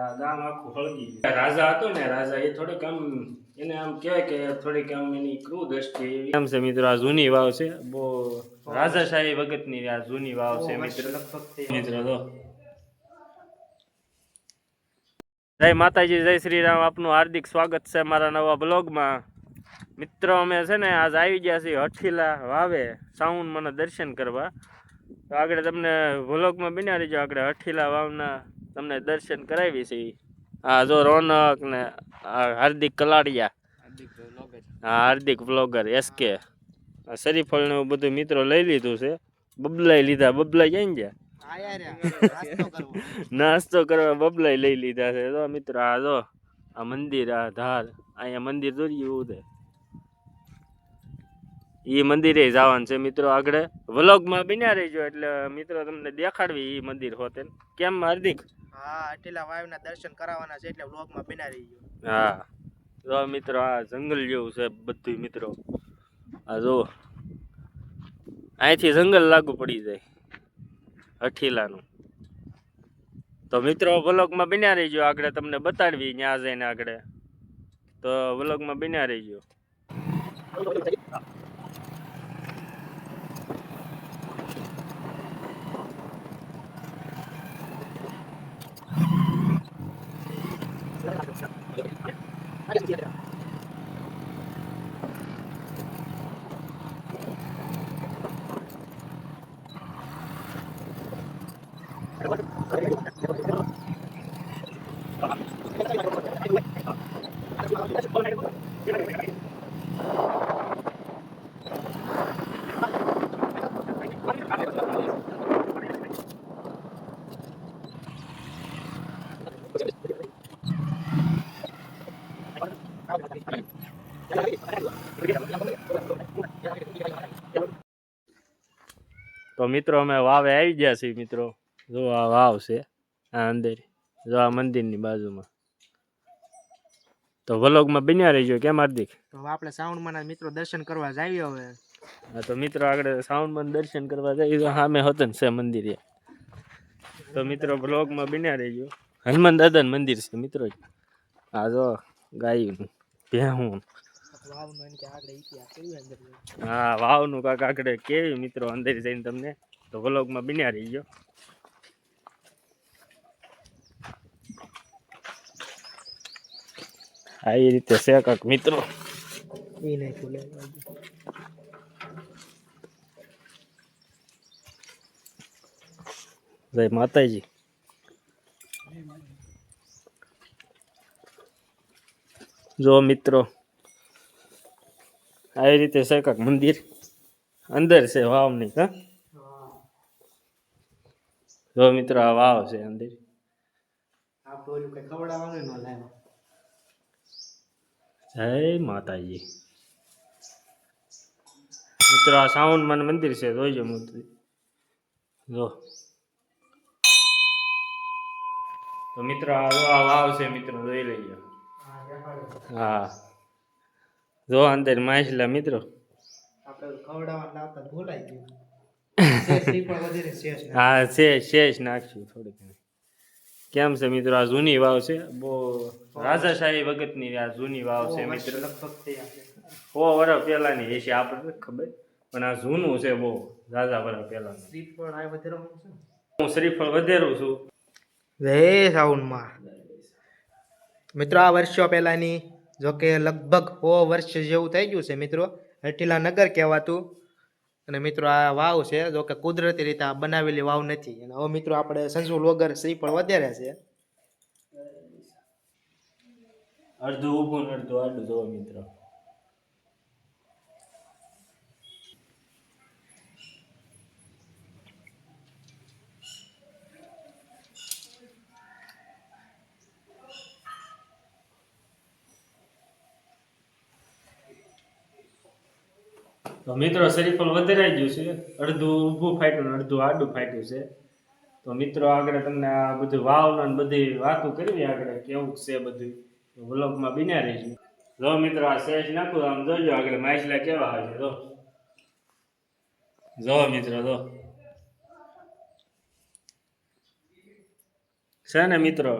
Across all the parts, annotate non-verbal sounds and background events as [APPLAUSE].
આ ગામ આખું હળગી ગયું રાજા હતો ને રાજા એ થોડીક આમ એને આમ કહેવાય કે થોડીક આમ એની ક્રૂ દ્રષ્ટિ એવી. આમ છે મિત્રો આ જૂની વાવ છે. બહુ રાજાશાહી વખતની આ જૂની વાવ છે મિત્રો. મિત્રો તો જય માતાજી જય શ્રી રામ આપનું હાર્દિક સ્વાગત છે મારા નવા બ્લોગમાં. મિત્રો અમે છે ને આજ આવી ગયા છીએ હઠીલા વાવે સાઉન્ડ મને દર્શન કરવા. તો આગળ તમને વ્લોગમાં બન્યા રહીજો આગળ હઠીલા વાવના તમને દર્શન કરાવી છે. હા જો રોનક ને આ હાર્દિક કલાડિયા. હા હાર્દિક બ્લોગર એસકે આ શરીફળ ને બધું મિત્રો લઈ લીધું છે. બબલાઈ લીધા બબલાઈ જાય ને જ્યાં નાસ્તો કરવા. બબલાઈ લઈ લીધા છે. તો મિત્રો આ જો આ મંદિર આ ધાર અહીંયા મંદિર દોર્યું છે. એ મંદિરે જવાનું છે મિત્રો આગળ. વ્લોગમાં બન્યા રહેજો એટલે મિત્રો તમને દેખાડવી એ મંદિર હોતે. કેમ હાર્દિક? હા અટેલા વાયુના દર્શન કરાવવાના છે એટલે વ્લોગમાં બિના રહી ગયો. હા. જો મિત્રો, આ જંગલ જેવું છે બધું મિત્રો. આ જો, અહીંથી જંગલ લાગુ પડી જાય, અઠીલાનું. તો મિત્રો, વ્લોગમાં બન્યા રહીજો. આગળ તમને બતાડવી ત્યાં જઈને આગળ. તો વ્લોગમાં બન્યા રહીજો. તો મિત્રો અમે વાવે આવી ગયા છીએ મિત્રો. જો આ વાવ છે આ અંદર. જો આ મંદિરની બાજુમાં. તો વ્લોગમાં બન્યા રહીજો કેમ હાર્દિક? તો આપણે શ્રાવણમાં મિત્રો દર્શન કરવા જઈએ હવે. હા તો મિત્રો આગળ શ્રાવણમાં દર્શન કરવા જઈએ. તો સામે હતન છે મંદિરે. તો મિત્રો બ્લોગમાં બન્યા રહીજો. હનુમાન દાદાનું મંદિર છે મિત્રો. આ જો ગાયું ભેહું. વાવનો વાવ કે આગળ ઇતિહાસ કેવી અંદર હા વાવનું કાંક આગળ કેવી મિત્રો અંદર જઈને તમને તો વ્લોગમાં બન્યા ગયો આ એ રીતે છે કાક મિત્રો. એ નહીં ખુલે. જય માતાજી. જો મિત્રો આવી રીતે છે મંદિર. અંદર છે વાવ નહીં હા? જો મિત્રો, આ વાવ છે અંદર. જય માતાજી. મિત્રો, આ સાઉન્ડ મને મંદિર છે, જોઈજો મૂર્તિ જો. તો મિત્રો, આ વાવ છે, મિત્રો, જોઈ લઈએ. હા. જો અંદર માછલા મિત્રો. ગયું. શેષ શેષ. હા નાખશું થોડીક. કેમ છે મિત્રો? આ જૂની વાવ છે? બહુ રાજાશાહી વખતની આ જૂની વાવ છે મિત્રો. સો વર્ષ પહેલાની એ છે આપણે ખબર. પણ આ જૂનું છે બહુ રાજા વર્ષ પહેલાનું. શ્રીફળ આ વધારવાનું હું શ્રીફળ વધેરું છું. જય સાઉન્ડમાં મિત્રો આ વર્ષો પહેલાની જો કે લગભગ સો વર્ષ જેવું થઈ ગયું છે મિત્રો. હઠીલા નગર કહેવાતું. અને મિત્રો આ વાવ છે, જો કે કુદરતી રીતે આ બનાવેલી વાવ નથી. અને હવે મિત્રો આપણે સંજુ વગર પણ વધારે છે. અડધું ઊભું અડધું આડું જોવો મિત્રો. તો મિત્રો શરીફળ વધારાઈ ગયું છે. અડધું ઊભું ફાટ્યું ને અડધું આડું ફાટ્યું છે. તો મિત્રો, આગળ તમને આ બધું વાવનો બધી વાતો કરવી આગળ, કેવું છે બધું? વ્લોગમાં બિના રહીશું જો મિત્રો, આ સેજ નાખું, આમ જોજો આગળ માછલા કેવા આવે જો. જો મિત્રો, જો. છે ને મિત્રો?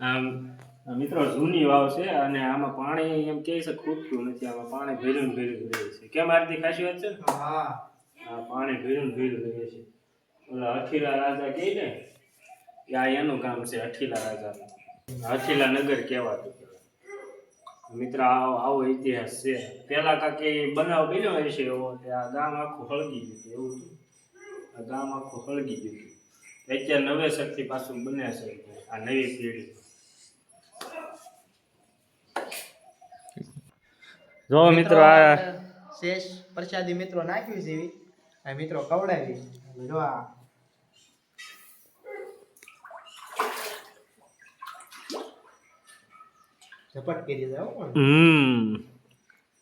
આમ મિત્રો જૂની વાવ છે અને આમાં પાણી એમ કહે છે ખૂટતું નથી. આમાં પાણી ભેરું ભેરું રહે છે. કેમ આરતી ખાસી વાત છે? ને હા પાણી ભેરું ભેરું રહે છે. ઓલા અઠીલા રાજા કહે ને કે આ એનું ગામ છે અઠીલા રાજાનું. અઠીલા નગર કહેવાતું મિત્ર આવો આવો ઇતિહાસ છે. પેલા કે બનાવ બન્યો હશે એવો કે આ ગામ આખું હળગી ગયું હતું એવું હતું. આ ગામ આખું હળગી ગયું અત્યારે નવેસરથી પાછું બને છે. આ નવી પેઢી. જો મિત્રો આ શેષ પ્રસાદી મિત્રો નાખ્યું છે એવી. આ મિત્રો કવડાવી જો આ ઝપટ કરી દીધા હમ.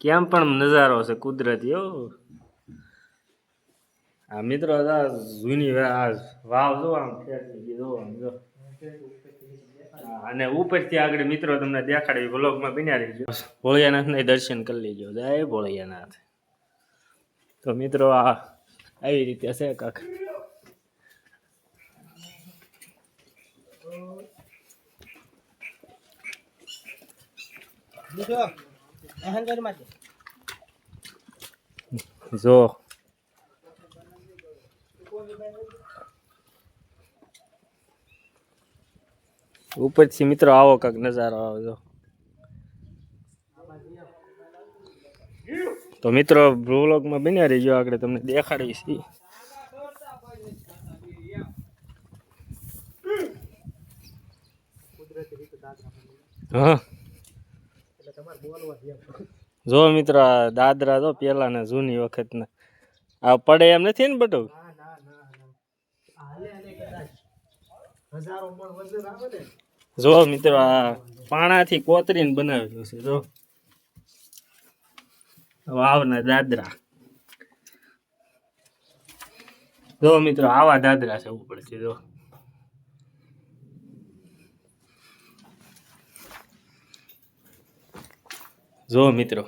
કેમ પણ નજારો છે કુદરતી હો. આ મિત્રો આ જૂની વાવ જો આમ ગઈ જો આમ જો. અને ઉપરથી આગળ મિત્રો તમને દેખાડી વ્લોગમાં બન્યા રહીજો. ભોળિયાનાથને દર્શન કરી લેજો. જય ભોળિયાનાથ. તો મિત્રો આ આવી રીતે છે કાક. જો ઉપરથી મિત્રો આવો કાંક નજારો આવે જો. તો મિત્રો બ્લોગમાં બન્યા રહીજો, આગળ તમને દેખાડીશ. હા. જો મિત્રો દાદરા તો પેલા ને જૂની વખતના. આ પડે એમ નથી ને બટુ ના ના ના ના. હજારો પણ વજન આવે ને. જો મિત્રો, આ પાણાથી કોતરીને બનાવેલું છે, જો. વાવના દાદરા. જો મિત્રો, આવા દાદરા છે ઉપર છે જો. જો મિત્રો.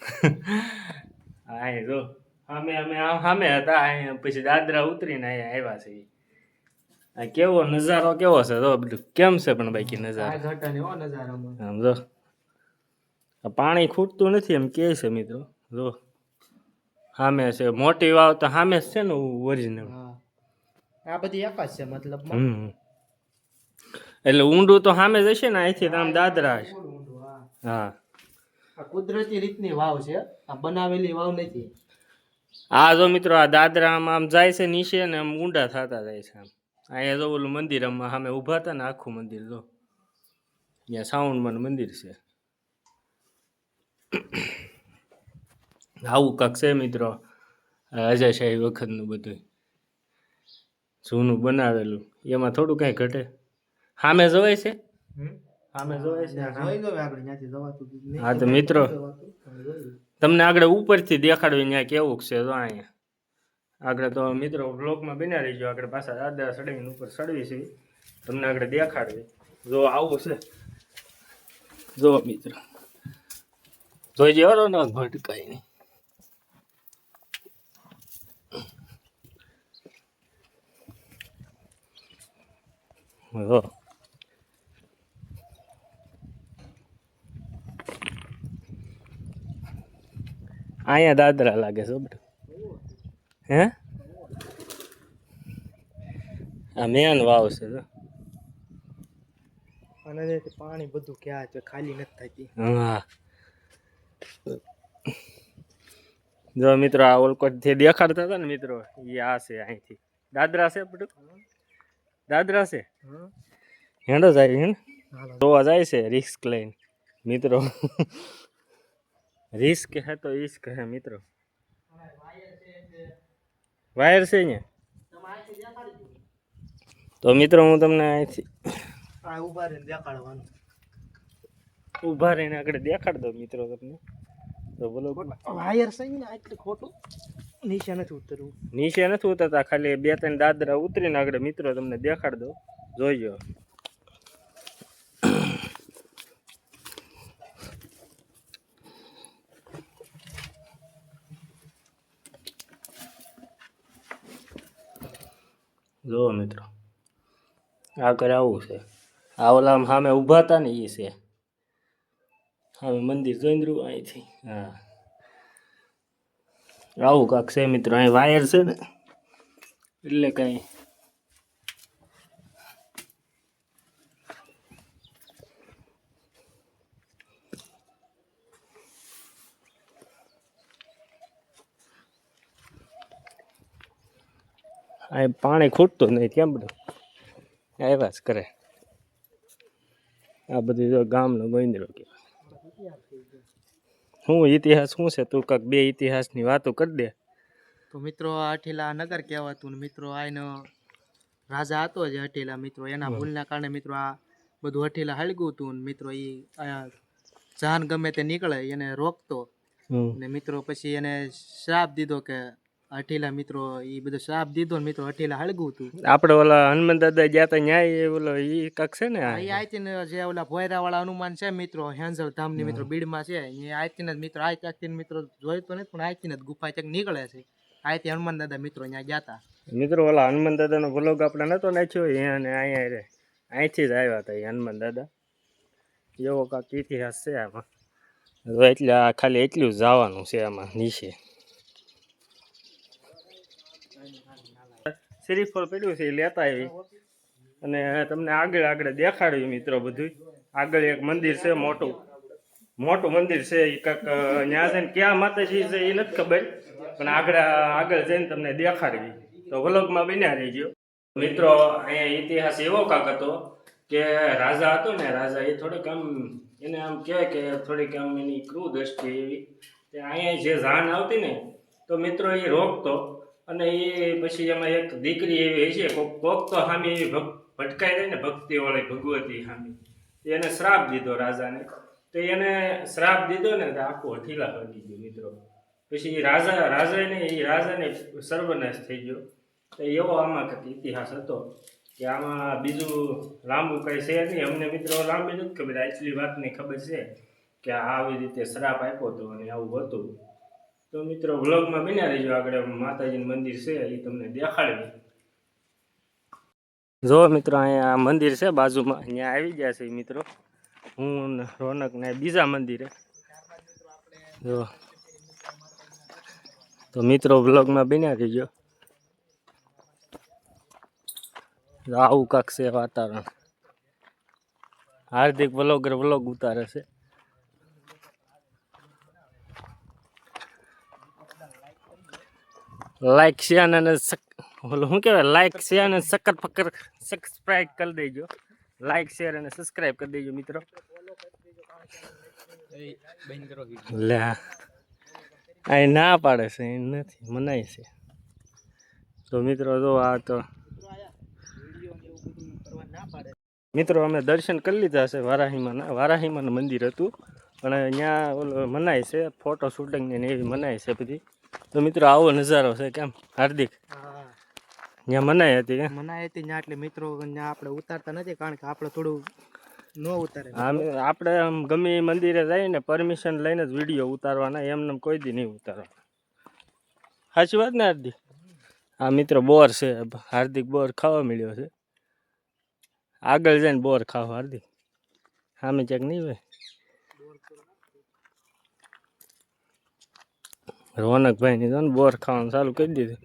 [LAUGHS] હા જો. અમે અમે સામે હતા પછી દાદરા ઉતરીને અહીંયા આવ્યા છે આ કેવો નજારો કેવો છે? તો બધું કેમ છે પણ બાકી નજારો? ઘટાને હો નજારામાં. આમ જો. આ પાણી ખૂટતું નથી એમ કે છે મિત્રો. જો. સામે છે. મોટી વાવ તો સામે જ છે ને ઓરિજિનલ આ બધી એક જ છે મતલબ હમ. એટલે ઊંડું તો સામે જશે ને અહીંથી આમ દાદરા હશે હા. કુદરતી રીતની વાવ છે. આ બનાવેલી વાવ નથી. આ જો મિત્રો આ દાદરા આમ આમ જાય છે નીચે ને આમ ઊંડા થતા જાય છે આમ. અહીંયા જો ઓલું મંદિર આમાં સામે ઊભા હતા ને આખું મંદિર જો. અહીંયા સાવણમાં મંદિર છે. આવું કાંક છે મિત્રો આ અજયશાહી વખતનું બધું જૂનું બનાવેલું. એમાં થોડું કાંઈ ઘટે. સામે જવાય છે? સામે જોવાય. હા તો મિત્રો. તમને આગળ ઉપરથી દેખાડવી ત્યાં કેવું છે જો અહીંયા. આગળ તો મિત્રો બ્લોકમાં બિના રહીજો. આગળ પાછા દાદા સડવીને ઉપર સડવી છે. તમને આગળ દેખાડવી. જો આવું છે. જો મિત્ર. જોઈ જેવો ને ભટકાય નહીં જો. અહીંયા દાદરા લાગે છે બધું. હે? આ મેન વાવ છે જો. અને પાણી બધું ક્યાં છે ખાલી નથી થતી હા. જો મિત્રો આ ઓલકોટ જે દેખાડતા હતા ને મિત્રો એ આ છે અહીંથી. દાદરા છે બધું? દાદરા છે? હેંડો જાય હે ને જોવા જાય છે રિસ્ક લઈને. મિત્રો રિસ્ક હે તો ઈશ્ક હે મિત્રો. વાયર છે ને તો મિત્રો હું તમને અહીંથી આ ઊભા રહીને દેખાડવાનું. ઊભા રહીને આગળ દેખાડ દો મિત્રો તમને. તો બોલો વાયર છે ને આટલું ખોટું? નીચે નથી ઉતરવું. નીચે નથી ઉતરતા ખાલી બે ત્રણ દાદરા ઉતરીને આગળ મિત્રો તમને દેખાડ દો જોઈજો જુઓ મિત્રો, આ કરે આવું છે. આ ઓલા સામે ઊભા હતા ને એ છે. હવે મંદિર જોઈ રહ્યું અહીંથી. હા. આવું કાંક છે મિત્રો, અહીં વાયર છે ને. એટલે કાંઈ અહીં પાણી ખૂટતું નહીં. કેમ બધું? આવ્યા જ કરે. આ બધું જો ગામનો ગોવિંદરો કહેવાય. શું ઇતિહાસ શું છે? તું કાંક બે ઇતિહાસની વાતો કરી દે. તો મિત્રો અઠીલા નગર કહેવાતું ને મિત્રો આનો રાજા હતો જે અઠીલા મિત્રો એના ભૂલના કારણે મિત્રો આ બધું હઠીલા હળગ્યું હતું ને મિત્રો એ જાન ગમે તે નીકળે એને રોકતો. ને મિત્રો પછી એને શ્રાપ દીધો કે હઠીલા મિત્રો એ બધો શ્રાપ દીધો ને મિત્રો હઠીલા હળગું હતું આપણે ઓલા હનુમાન દાદા ગયા તા ન્યાય ઓલો ઈ કક છે ને એ આયતી ને જે ઓલા ભોયરા વાળા હનુમાન છે મિત્રો હેન્ઝલ ધામની મિત્રો બીડમાં છે એ આયતી ને મિત્રો આ ત્યાંથી મિત્રો જોઈ તો નથી પણ આયતી ને જ ગુફા ક્યાંક નીકળે છે. આયતી હનુમાન દાદા મિત્રો ત્યાં ગયા હતા મિત્રો ઓલા હનુમાન દાદાનો વ્લોગ આપણે નતો નાખ્યો અહીંયા ને અહીંયા રે અહીંથી જ આવ્યા હતા એ હનુમાન દાદા. એવો કાંક ઇતિહાસ છે આમાં. એટલે ખાલી એટલું જ જવાનું છે આમાં નીચે. શ્રીફળ પડ્યું છે, એ લેતા આવી. અને તમને આગળ આગળ દેખાડ્યું મિત્રો બધું આગળ એક મંદિર છે મોટું. મોટું મંદિર છે એ કાંક ત્યાં છે ને ક્યાં માતાજી છે એ નથી ખબર. પણ આગળ આગળ જઈને તમને દેખાડવી. તો વ્લોગમાં બન્યા રહીજો. મિત્રો, અહીંયા ઇતિહાસ એવો કાંક હતો કે રાજા હતો ને, રાજા એ થોડીક આમ, એને આમ કહેવાય કે થોડીક આમ એની ક્રૂ દ્રષ્ટિ એવી. અહીંયા જે જાન આવતી ને, તો મિત્રો એ રોકતો. અને એ પછી એમાં એક દીકરી એવી છે કોક કોક તો હામી એવી ભટકાઈ જાય ને ભક્તિવાળી ભગવતી હામી. એને શ્રાપ દીધો રાજાને. તો એને શ્રાપ દીધો ને તો આખું હઠીલા હળગી ગયું મિત્રો. પછી એ રાજા રાજાને એ રાજાને સર્વનાશ થઈ ગયો. તો એવો આમાં કંઈક ઇતિહાસ હતો કે આમાં બીજું લાંબુ કંઈ છે નહીં. અમને મિત્રો લાંબી નથી ખબર. આટલી વાતની ખબર છે કે આવી રીતે શ્રાપ આપ્યો હતો અને આવું હતું. તો મિત્રો વ્લોગમાં બિના રહીજો આગળ. માતાજીનું મંદિર છે એ તમને દેખાડે. જો મિત્રો, અહીંયા મંદિર છે, બાજુમાં. અહીંયા આવી ગયા છે મિત્રો. હું રોનક ને બીજા મંદિરે. જો. તો મિત્રો વ્લોગમાં બિના રહીજો. આવું કાંક છે વાતાવરણ. હાર્દિક વ્લોગર વ્લોગ ઉતારે છે. લાઈક શેર અને શું કહેવાય? લાઈક શેર અને સક્કર ફક્કર સબસ્ક્રાઈબ કરી દેજો. લાઈક શેર અને સબસ્ક્રાઈબ કરી દેજો મિત્રો. લે અહીં ના પાડે છે એ નથી મનાય છે. તો મિત્રો જો આ તો મિત્રો અમે દર્શન કરી લીધા છે વારાહીમાં વારાહીમાં મંદિર હતું. પણ અહીંયા ઓલો મનાય છે ફોટો શૂટિંગ ને એવી મનાય છે બધી. તો મિત્રો આવો નજારો છે કેમ? હાર્દિક. ત્યાં મનાઈ હતી કે? મનાય હતી ત્યાં એટલે મિત્રો ત્યાં આપણે ઉતારતા નથી કારણ કે આપણે થોડું ન ઉતારે. આપણે આમ ગમે મંદિરે જઈને પરમિશન લઈને જ વીડિયો ઉતારવાના એમને કોઈ દી નહીં ઉતારવાના. સાચી વાત ને હાર્દિક? આ મિત્રો બોર છે. હાર્દિક બોર ખાવા મળ્યો છે. આગળ જઈને બોર ખાવ હાર્દિક. સામે ચેક નહીં હોય? રોનકભાઈ ની તો ને બોર ખાવાનું ચાલુ કરી દીધું.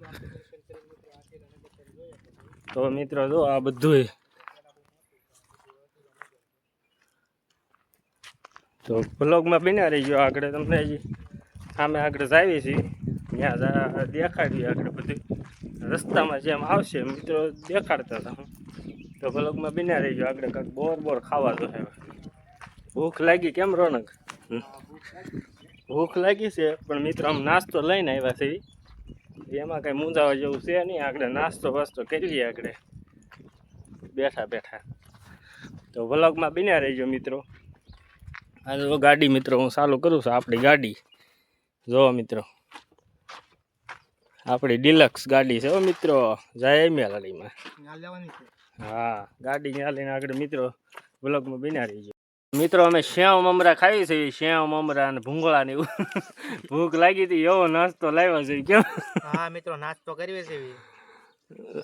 તો મિત્રો જો આ બધું તો બ્લોગમાં બિના રહી ગયો આગળ તમને હજી. સામે આગળ જાવી છીએ. ત્યાં દેખાડ્યું આગળ બધું રસ્તામાં જેમ આવશે મિત્રો દેખાડતા હતા તો બ્લોગમાં બિના રહી ગયો આગળ કાંઈક બોર બોર ખાવા તો ભૂખ લાગી કેમ રોનક. ભૂખ લાગી છે પણ મિત્રો આમ નાસ્તો લઈને આવ્યા છે. એમાં કાંઈ મૂંઝાવા જેવું છે નહીં આગળ નાસ્તો વાસ્તો કરી લઈએ આગળ. બેઠા બેઠા. તો વ્લોગમાં બન્યા રહેજો મિત્રો. આ જો ગાડી મિત્રો હું ચાલુ કરું છું આપણી ગાડી. જો મિત્રો. આપણી ડિલક્સ ગાડી છે હો મિત્રો જય મેલાડીમાં. હા ગાડી ત્યાં લઈને આગળ મિત્રો વ્લોગમાં બન્યા રહીજો. મિત્રો અમે શ્યાવ મમરા ખાવી છે શ્યાવ મમરા અને ભૂંગળા ને એવું. [LAUGHS] ભૂખ લાગી હતી એવો નાસ્તો લાવ્યો છે કેમ? હા મિત્રો નાસ્તો કરીએ છે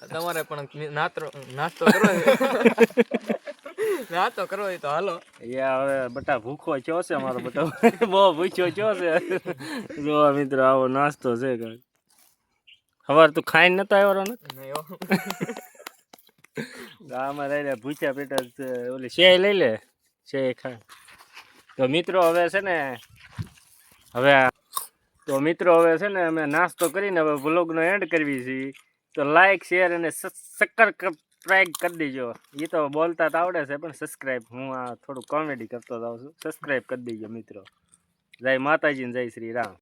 તમારે પણ નાસ્તો નાસ્તો કરવો [LAUGHS] નાસ્તો કરવો તો હાલો. યા હવે બટા ભૂખો ચો છે મારો બટા? [LAUGHS] બહુ ભૂખ્યો ચો છે? જો મિત્રો આવો નાસ્તો છે કાંઈક સવાર તું ખાઈને નતો આવ્યો ને ગામમાં હો. આમાં રહી ભૂચ્યા પેટા ઓલી શેય લઈ લે? ખા. તો મિત્રો હવે છે ને, હવે તો મિત્રો હવે છે ને અમે નાસ્તો કરીને હવે વ્લોગનો એન્ડ કરવી છીએ તો લાઈક શેર અને સબસ્ક્રાઈબ કરી દેજો. એ તો બોલતા તો આવડે છે, પણ સબસ્ક્રાઈબ હું આ થોડું કોમેડી કરતો જાઉં છું. સબસ્ક્રાઈબ કરી દેજો મિત્રો. જય માતાજી જય શ્રી રામ.